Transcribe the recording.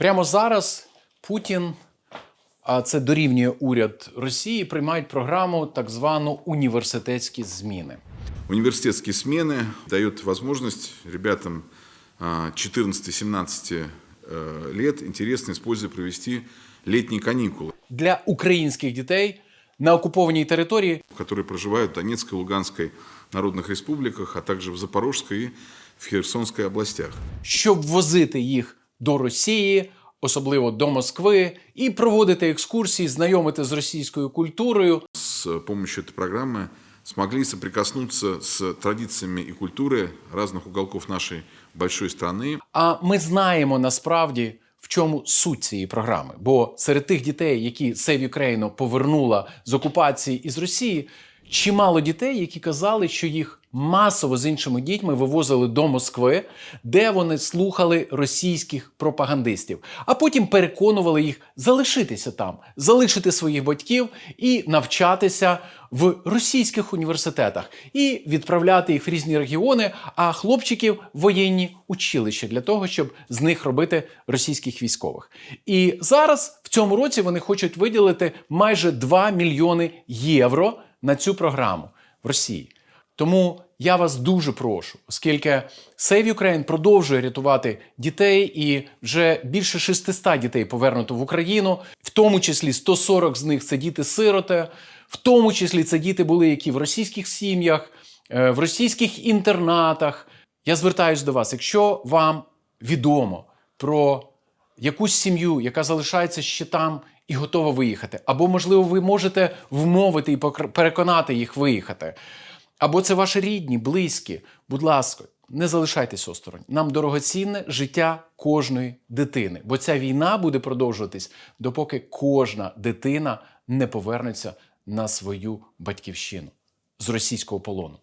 Прямо зараз Путін, а це дорівнює уряд Росії, приймають програму так звану університетські зміни. Университетские смены дают возможность ребятам а, 14-17 э, лет интересно используя провести летние каникулы, Для українських дітей на окупованій території которые проживают в Донецкой и Луганской народных республиках, а также в Запорожской и в Херсонской областях. щоб возити їх до Росії, особливо до Москви, і проводити екскурсії, знайомити з російською культурою. С помощью этой программы смогли соприкоснуться с традициями и культурой разных уголков нашей большой страны. А ми знаємо насправді. В чому суть цієї програми? Бо серед тих дітей, які Save Ukraine повернула з окупації із Росії, чимало дітей, які казали, що їх масово з іншими дітьми вивозили до Москви, де вони слухали російських пропагандистів, а потім переконували їх залишитися там, залишити своїх батьків і навчатися в російських університетах і відправляти їх в різні регіони, а хлопчиків воєнні училища для того, щоб з них робити російських військових. І зараз в цьому році вони хочуть виділити майже 2 мільйони євро на цю програму в Росії. Тому я вас дуже прошу, оскільки Save Ukraine продовжує рятувати дітей, і вже більше 600 дітей повернуто в Україну, в тому числі 140 з них це діти-сироти, в тому числі це діти були, які в російських сім'ях, е, в російських інтернатах. Я звертаюся до вас, якщо вам відомо про якусь сім'ю, яка залишається ще там і готова виїхати, або, можливо, ви можете вмовити і переконати їх виїхати. Або це ваші рідні, близькі. Будь ласка, не залишайтесь осторонь. Нам дорогоцінне життя кожної дитини, бо ця війна буде продовжуватись, допоки кожна дитина не повернеться на свою батьківщину з російського полону.